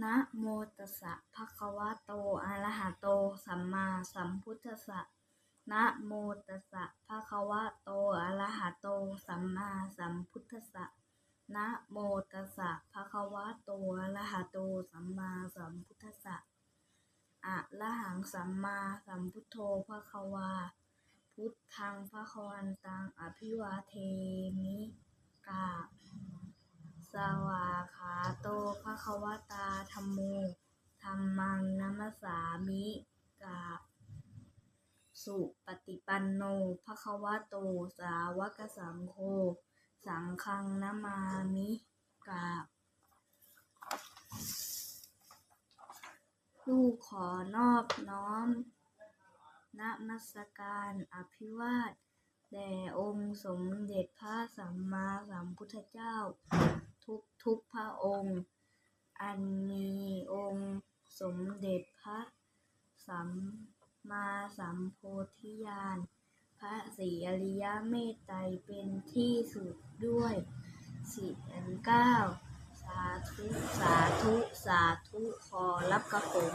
นะโมตัสสะภะคะวะโต อะระหะโต สัมมาสัมพุทธัสสะ นะโมตัสสะภะคะวะโต อะระหะโต สัมมาสัมพุทธัสสะ นะโมตัสสะภะคะวะโต อะระหะโต สัมมาสัมพุทธัสสะ อะระหังสัมมาสัมพุทโธภะคะวา พุทธังภะคะวันตัง อภิวาเทมิกาสวา ภะควตาธัมโมธัมมังนัมสามิกาบสุปฏิปันโนภะควโตสาวกสังโฆสังฆังนามามิกาบลูกขอนอบน้อมนมัสการอภิวาทแด่องค์สมเด็จพระสัมมาสัมพุทธเจ้า ทุกทุกพระองค์ อันมีองค์สมเด็จพระสัมมาสัมโพธิญาณพระศรีอริยเมตไตรเป็นที่สุดด้วยสิบเก้าสาธุ สาธุ สาธุ ขอรับกระผม